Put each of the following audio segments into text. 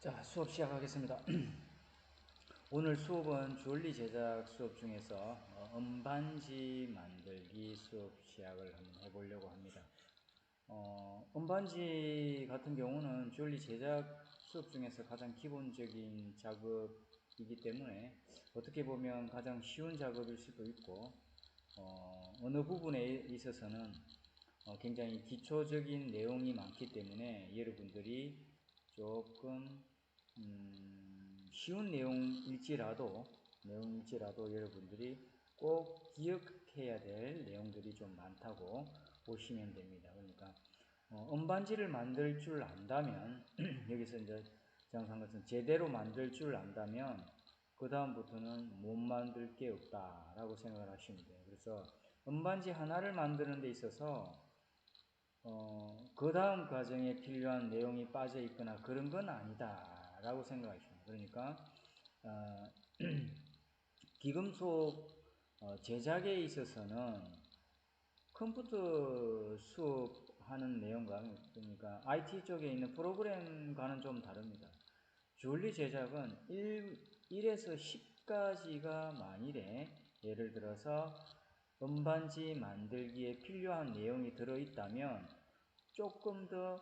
자, 수업 시작하겠습니다. 오늘 수업은 주얼리 제작 수업 중에서 어, 음반지 만들기 수업 시작을 한번 해보려고 합니다. 어, 음반지 같은 경우는 주얼리 제작 수업 중에서 가장 기본적인 작업이기 때문에 어떻게 보면 가장 쉬운 작업일 수도 있고 어, 어느 부분에 있어서는 어, 굉장히 기초적인 내용이 많기 때문에 여러분들이 조금 음, 쉬운 내용일지라도 내용일지라도 여러분들이 꼭 기억해야 될 내용들이 좀 많다고 보시면 됩니다. 그러니까 어, 음반지를 만들 줄 안다면 여기서 이제 정한 것은 제대로 만들 줄 안다면 그 다음부터는 못 만들 게 없다라고 생각을 하시면 돼요. 그래서 음반지 하나를 만드는 데 있어서 어, 그 다음 과정에 필요한 내용이 빠져 있거나 그런 건 아니다 라고 생각하십니다. 그러니까 어, 기금속 어, 제작에 있어서는 컴퓨터 수업하는 내용과 그러니까 IT 쪽에 있는 프로그램과는 좀 다릅니다. 줄리 제작은 1, 1에서 10까지가 만일에 예를 들어서 음반지 만들기에 필요한 내용이 들어있다면 조금 더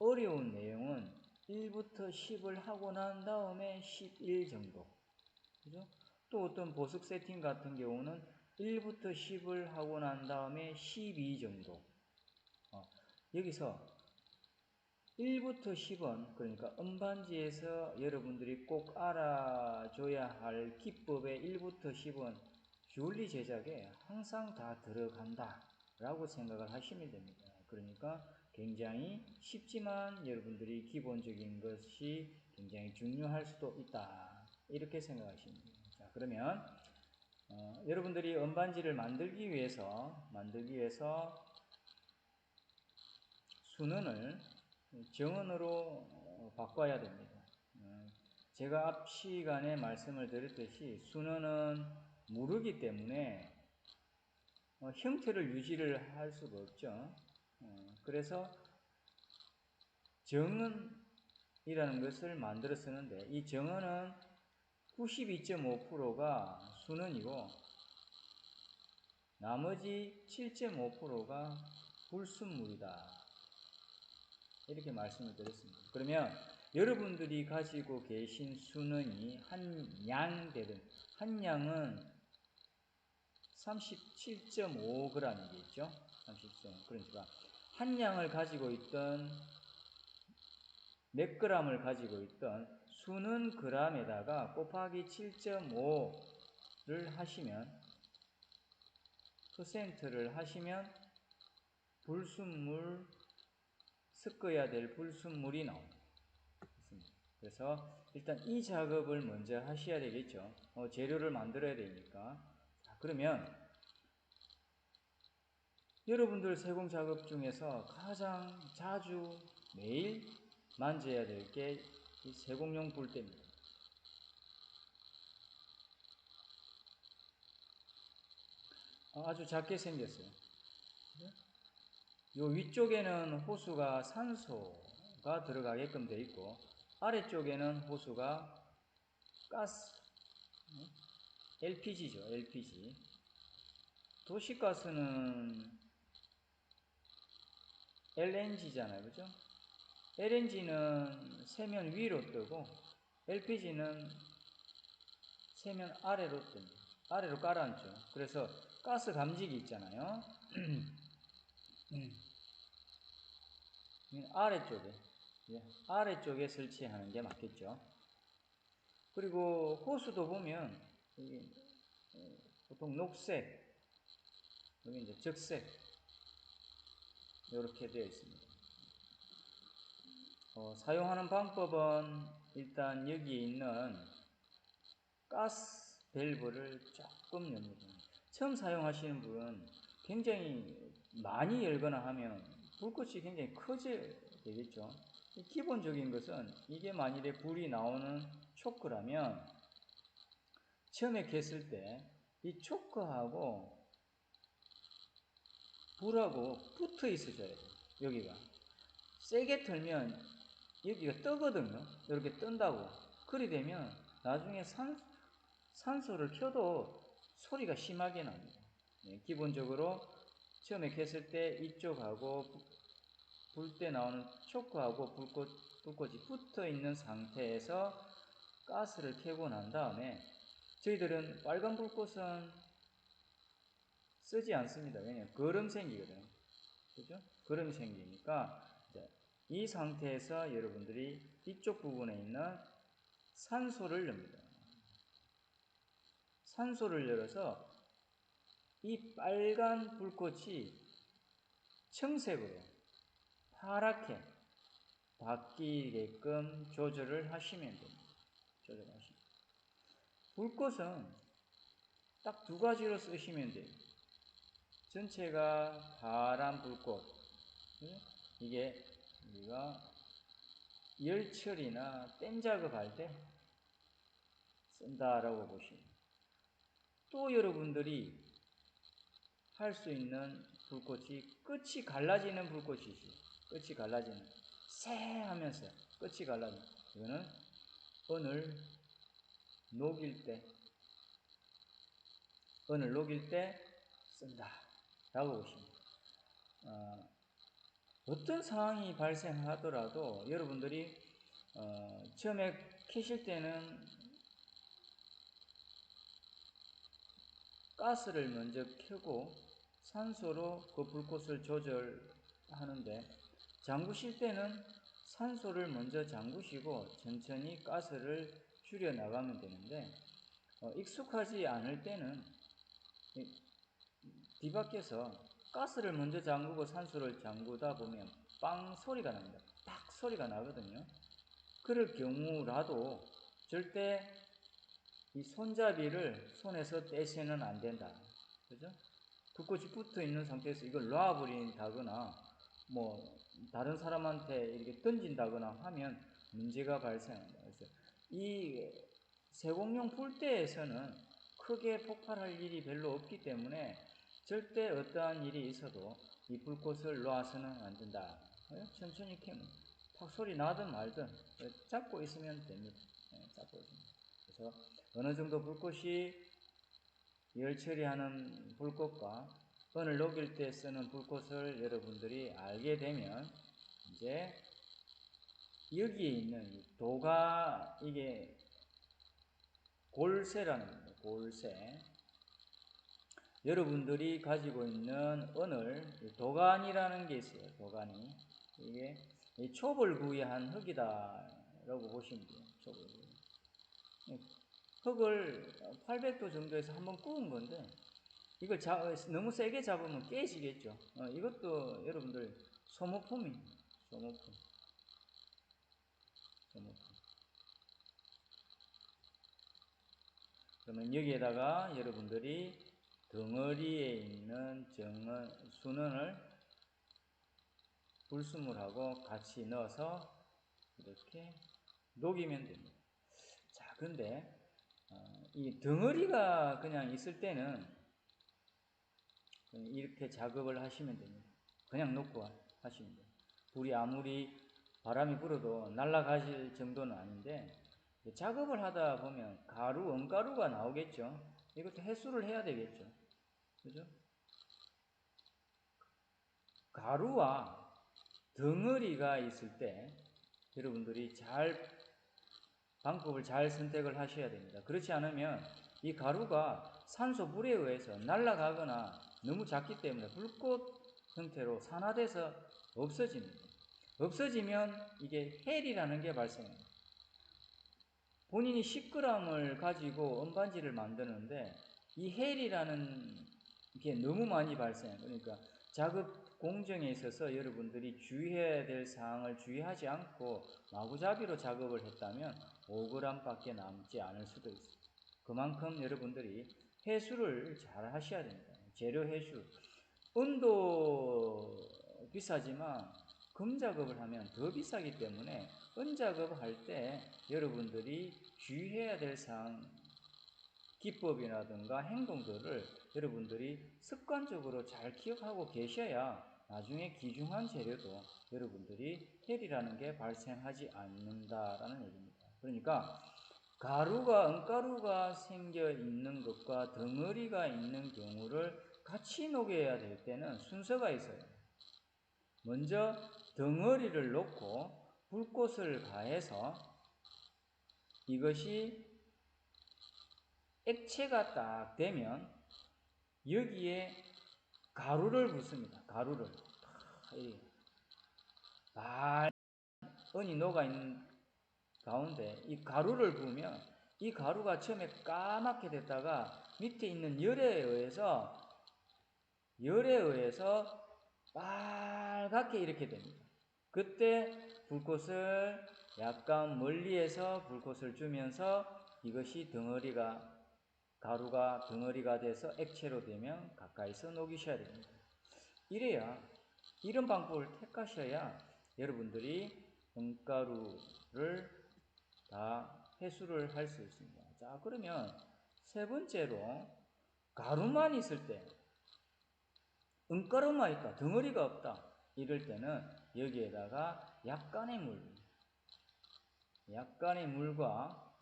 어려운 내용은 1부터 10을 하고 난 다음에 11 정도. 그죠? 또 어떤 보습 세팅 같은 경우는 1부터 10을 하고 난 다음에 12 정도. 어, 여기서 1부터 10은 그러니까 음반지에서 여러분들이 꼭 알아줘야 할 기법의 1부터 10은 주얼리 제작에 항상 다 들어간다 라고 생각을 하시면 됩니다. 그러니까 굉장히 쉽지만 여러분들이 기본적인 것이 굉장히 중요할 수도 있다 이렇게 생각하시면 됩니다. 자 그러면 어, 여러분들이 음반지를 만들기 위해서 만들기 위해서 순원을 정원으로 어, 바꿔야 됩니다. 어, 제가 앞 시간에 말씀을 드렸듯이 순원은 모르기 때문에 어, 형태를 유지를 할 수가 없죠. 어, 그래서 정은이라는 것을 만들어 쓰는데 이 정은은 92.5%가 순원이고 나머지 7.5%가 불순물이다. 이렇게 말씀을 드렸습니다. 그러면 여러분들이 가지고 계신 순원이 한 양 되든 한 양은 37.5g이겠죠? 37. 그러니까 한 양을 가지고 있던 몇 g을 가지고 있던 수는 g에다가 곱하기 7.5를 하시면 퍼센트를 하시면 불순물 섞어야 될 불순물이 나옵니다. 그래서 일단 이 작업을 먼저 하셔야 되겠죠. 어, 재료를 만들어야 되니까. 그러면 여러분들 세공 작업 중에서 가장 자주 매일 만져야 될 게 이 세공용 불대입니다. 아주 작게 생겼어요. 요 위쪽에는 호수가 산소가 들어가게끔 되어 있고 아래쪽에는 호수가 가스 LPG죠. LPG. 도시가스는 LNG잖아요. 그죠? LNG는 세면 위로 뜨고 LPG는 세면 아래로 뜹니다. 아래로 깔아앉죠. 그래서 가스 감지기 있잖아요. 아래쪽에 아래쪽에 설치하는 게 맞겠죠. 그리고 호수도 보면 어, 보통 녹색, 여기 이제 적색 이렇게 되어 있습니다. 어, 사용하는 방법은 일단 여기에 있는 가스 밸브를 조금 엽니다. 처음 사용하시는 분은 굉장히 많이 열거나 하면 불꽃이 굉장히 커져 되겠죠. 기본적인 것은 이게 만일에 불이 나오는 초크라면 처음에 켰을 때 이 초크하고 불하고 붙어 있어줘야 돼요. 여기가. 세게 틀면 여기가 뜨거든요. 이렇게 뜬다고. 그리 되면 나중에 산, 산소를 켜도 소리가 심하게 납니다. 예, 기본적으로 처음에 켰을 때 이쪽하고 불 때 나오는 초크하고 불꽃, 불꽃이 붙어 있는 상태에서 가스를 켜고 난 다음에 저희들은 빨간 불꽃은 쓰지 않습니다. 왜냐하면 거름 생기거든요. 그죠? 거름이 생기니까 이 상태에서 여러분들이 이쪽 부분에 있는 산소를 엽니다. 산소를 열어서 이 빨간 불꽃이 청색으로 파랗게 바뀌게끔 조절을 하시면 됩니다. 조절하시면. 불꽃은 딱 두 가지로 쓰시면 돼요. 전체가 파란 불꽃. 이게 우리가 열처리나 땜 작업할 때 쓴다라고 보시면. 또 여러분들이 할 수 있는 불꽃이 끝이 갈라지는 불꽃이지. 끝이 갈라지는. 쎄 하면서 끝이 갈라지는. 이거는 은을 녹일 때, 은을 녹일 때 쓴다. 라고 보십니다. 어, 어떤 상황이 발생하더라도 여러분들이 어, 처음에 캐실 때는 가스를 먼저 켜고 산소로 그 불꽃을 조절하는데 잠그실 때는 산소를 먼저 잠그시고 천천히 가스를 줄여 나가면 되는데 어, 익숙하지 않을 때는 뒤바뀌어서 가스를 먼저 잠그고 산소를 잠그다 보면 빵 소리가 납니다. 딱 소리가 나거든요. 그럴 경우라도 절대 이 손잡이를 손에서 떼서는 안 된다. 그죠? 불꽃이 붙어 있는 상태에서 이걸 놔버린다거나 뭐 다른 사람한테 이렇게 던진다거나 하면 문제가 발생합니다. 그래서 이 세공용 불대에서는 크게 폭발할 일이 별로 없기 때문에 절대 어떠한 일이 있어도 이 불꽃을 놔서는 안 된다. 천천히 켜면 팍 소리 나든 말든 잡고 있으면 됩니다. 네, 잡고 있으면. 그래서 어느 정도 불꽃이 열 처리하는 불꽃과 은을 녹일 때 쓰는 불꽃을 여러분들이 알게 되면 이제 여기에 있는 도가 이게 골세라는 겁니다. 골세. 여러분들이 가지고 있는 은을 도간이라는 게 있어요. 도간이. 이게 촉을 구이한 흙이다라고 보시면 돼요. 구이. 흙을 800도 정도에서 한번 구운 건데 이걸 자, 너무 세게 잡으면 깨지겠죠. 어, 이것도 여러분들 소모품이 소모품. 소모품. 그러면 여기에다가 여러분들이 덩어리에 있는 정은, 순원을 불순물하고 같이 넣어서 이렇게 녹이면 됩니다. 자, 근데 어, 이 덩어리가 그냥 있을 때는 이렇게 작업을 하시면 됩니다. 그냥 놓고 하시면 돼요. 불이 아무리 바람이 불어도 날아가실 정도는 아닌데 작업을 하다 보면 가루, 원가루가 나오겠죠. 이것도 해수를 해야 되겠죠. 그죠? 가루와 덩어리가 있을 때 여러분들이 잘 방법을 잘 선택을 하셔야 됩니다. 그렇지 않으면 이 가루가 산소 불에 의해서 날아가거나 너무 작기 때문에 불꽃 형태로 산화돼서 없어집니다. 없어지면 이게 헬이라는 게 발생합니다. 본인이 10g을 가지고 은반지를 만드는데 이 헬이라는 이게 너무 많이 발생. 그러니까 작업 공정에 있어서 여러분들이 주의해야 될 사항을 주의하지 않고 마구잡이로 작업을 했다면 5g밖에 남지 않을 수도 있습니다. 그만큼 여러분들이 해수를 잘 하셔야 됩니다. 재료 해수. 은도 비싸지만 금 작업을 하면 더 비싸기 때문에 은 작업할 때 여러분들이 주의해야 될 사항 기법이라든가 행동들을 여러분들이 습관적으로 잘 기억하고 계셔야 나중에 귀중한 재료도 여러분들이 헬이라는 게 발생하지 않는다라는 얘기입니다. 그러니까 가루가 은가루가 생겨 있는 것과 덩어리가 있는 경우를 같이 녹여야 될 때는 순서가 있어요. 먼저 덩어리를 놓고 불꽃을 가해서 이것이 액체가 딱 되면 여기에 가루를 붓습니다. 가루를. 말, 은이 녹아 있는 가운데 이 가루를 부으면 이 가루가 처음에 까맣게 됐다가 밑에 있는 열에 의해서 열에 의해서 빨갛게 이렇게 됩니다. 그때 불꽃을 약간 멀리에서 불꽃을 주면서 이것이 덩어리가 가루가 덩어리가 돼서 액체로 되면 가까이서 녹이셔야 됩니다. 이래야 이런 방법을 택하셔야 여러분들이 은가루를 다 회수를 할 수 있습니다. 자, 그러면 세 번째로 가루만 있을 때 은가루만 있다. 덩어리가 없다. 이럴 때는 여기에다가 약간의 물, 약간의 물과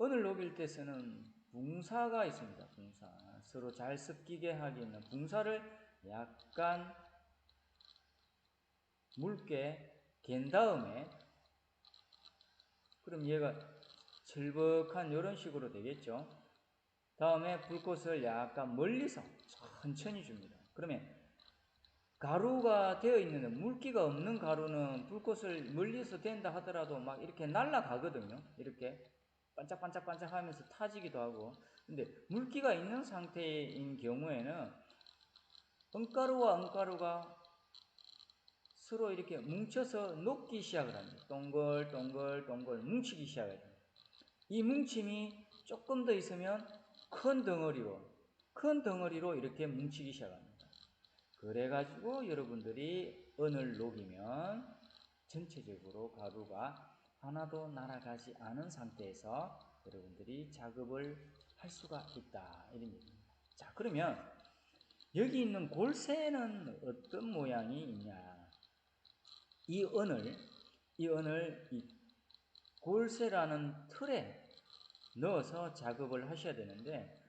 은을 녹일 때 쓰는 붕사가 있습니다. 붕사. 서로 잘 섞이게 하기 위한 붕사를 약간 묽게 갠 다음에 그럼 얘가 철벅한 이런 식으로 되겠죠. 다음에 불꽃을 약간 멀리서 천천히 줍니다. 그러면 가루가 되어 있는 물기가 없는 가루는 불꽃을 멀리서 된다 하더라도 막 이렇게 날아가거든요. 이렇게 반짝반짝반짝 하면서 타지기도 하고. 근데 물기가 있는 상태인 경우에는 은가루와 은가루가 서로 이렇게 뭉쳐서 녹기 시작을 합니다. 동글동글동글 뭉치기 시작해요. 이 뭉침이 조금 더 있으면 큰 덩어리로, 큰 덩어리로 이렇게 뭉치기 시작합니다. 그래가지고 여러분들이 은을 녹이면 전체적으로 가루가 하나도 날아가지 않은 상태에서 여러분들이 작업을 할 수가 있다. 얘기입니다. 자, 그러면 여기 있는 골새는 어떤 모양이 있냐? 이 은을, 이 은을 이 골새라는 틀에 넣어서 작업을 하셔야 되는데,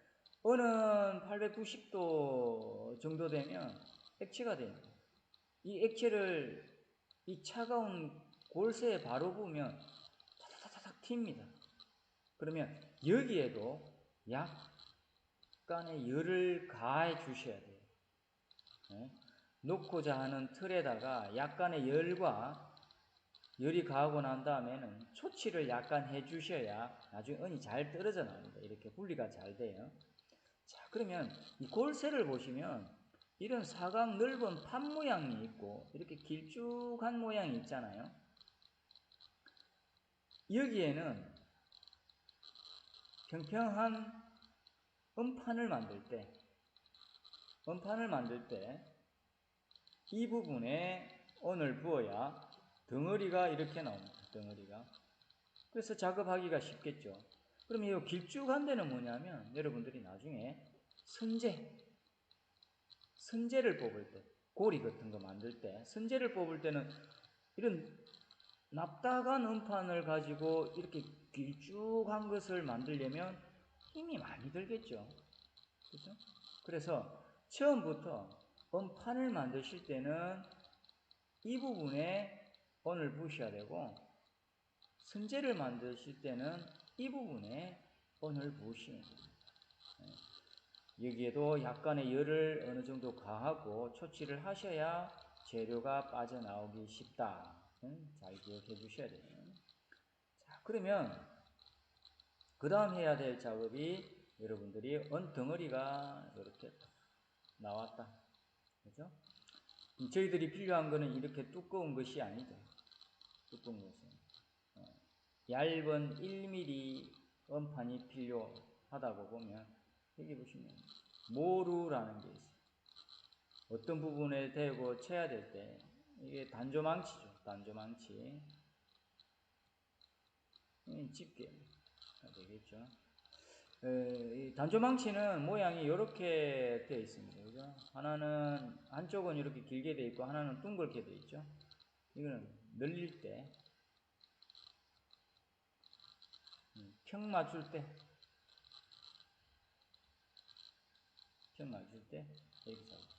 은은 890도 정도 되면 액체가 됩니다. 이 액체를 이 차가운 골새에 바로 부으면 타닥타닥 튑니다. 그러면 여기에도 약간의 열을 가해 주셔야 돼요. 네? 놓고자 하는 틀에다가 약간의 열과 열이 가하고 난 다음에는 초치를 약간 해 주셔야 나중에 은이 잘 떨어져 나옵니다. 이렇게 분리가 잘 돼요. 자, 그러면 이 골새를 보시면 이런 사각 넓은 판 모양이 있고 이렇게 길쭉한 모양이 있잖아요. 여기에는 평평한 음판을 만들 때, 음판을 만들 때 이 부분에 원을 부어야 덩어리가 이렇게 나옵니다. 덩어리가. 그래서 작업하기가 쉽겠죠. 그럼 이 길쭉한 데는 뭐냐면 여러분들이 나중에 선재, 선재를 뽑을 때, 고리 같은 거 만들 때, 선재를 뽑을 때는 이런 납작한 음판을 가지고 이렇게 길쭉한 것을 만들려면 힘이 많이 들겠죠. 그죠? 그래서 처음부터 음판을 만드실 때는 이 부분에 원을 부으셔야 되고 선재를 만드실 때는 이 부분에 원을 부으시면 됩니다. 네. 여기에도 약간의 열을 어느 정도 가하고 초치를 하셔야 재료가 빠져나오기 쉽다. 잘 기억해 주셔야 돼요. 자, 그러면 그 다음 해야 될 작업이 여러분들이 언 덩어리가 이렇게 나왔다. 그죠? 저희들이 필요한 거는 이렇게 두꺼운 것이 아니죠. 두꺼운 것은. 어, 얇은 1mm 원판이 필요하다고 보면 여기 보시면 모루라는 게 있어요. 어떤 부분에 대고 쳐야 될 때 이게 단조망치죠. 단조망치. 집게 되겠죠. 에, 이 단조망치는 모양이 이렇게 되어 있습니다. 그죠? 하나는 한쪽은 이렇게 길게 되어 있고 하나는 둥글게 되어 있죠. 이거는 늘릴 때, 음, 평 맞출 때, 평 맞출 때 이렇게 잡아.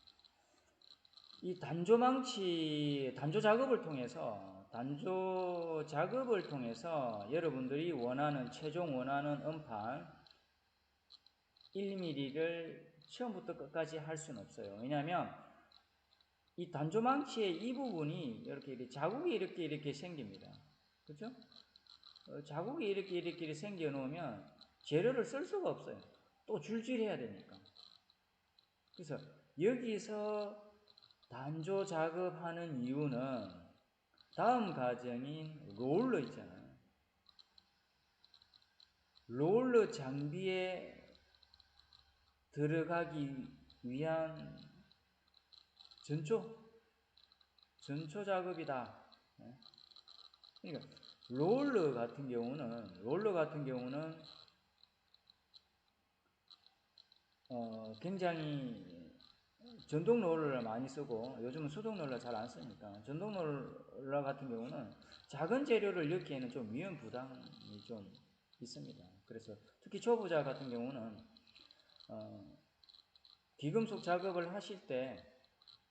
이 단조망치 단조 작업을 통해서 단조 작업을 통해서 여러분들이 원하는 최종 원하는 음판 1mm를 처음부터 끝까지 할 수는 없어요. 왜냐하면 이 단조망치의 이 부분이 이렇게, 이렇게 자국이 이렇게 이렇게 생깁니다. 그렇죠? 어, 자국이 이렇게 이렇게 생겨 놓으면 재료를 쓸 수가 없어요. 또 줄줄해야 되니까. 그래서 여기서 단조 작업하는 이유는 다음 과정인 롤러 있잖아요. 롤러 장비에 들어가기 위한 전초 전초 작업이다. 예? 그러니까 롤러 같은 경우는 롤러 같은 경우는 어, 굉장히 전동 롤러를 많이 쓰고 요즘은 수동 롤러 잘 안 쓰니까 전동 롤러 같은 경우는 작은 재료를 넣기에는 좀 위험 부담이 좀 있습니다. 그래서 특히 초보자 같은 경우는 어, 귀금속 작업을 하실 때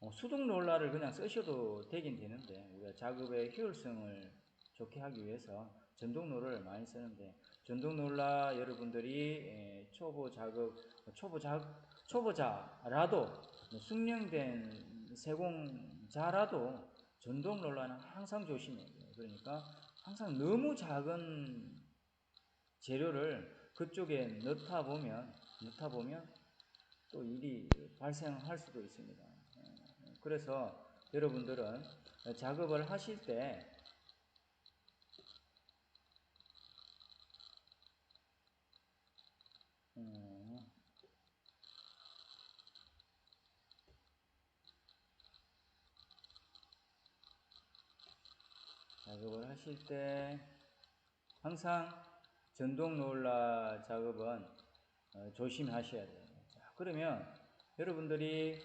어, 수동 롤러를 그냥 쓰셔도 되긴 되는데 우리가 작업의 효율성을 좋게 하기 위해서 전동 롤러를 많이 쓰는데 전동 롤러 여러분들이 에, 초보 작업 초보 작 초보자라도 뭐 숙련된 세공자라도 전동 롤러는 항상 조심해야 돼요. 그러니까 항상 너무 작은 재료를 그쪽에 넣다 보면 넣다 보면 또 일이 발생할 수도 있습니다. 그래서 여러분들은 작업을 하실 때 음, 작업을 하실 때 항상 전동 롤러 작업은 어, 조심하셔야 돼요. 자, 그러면 여러분들이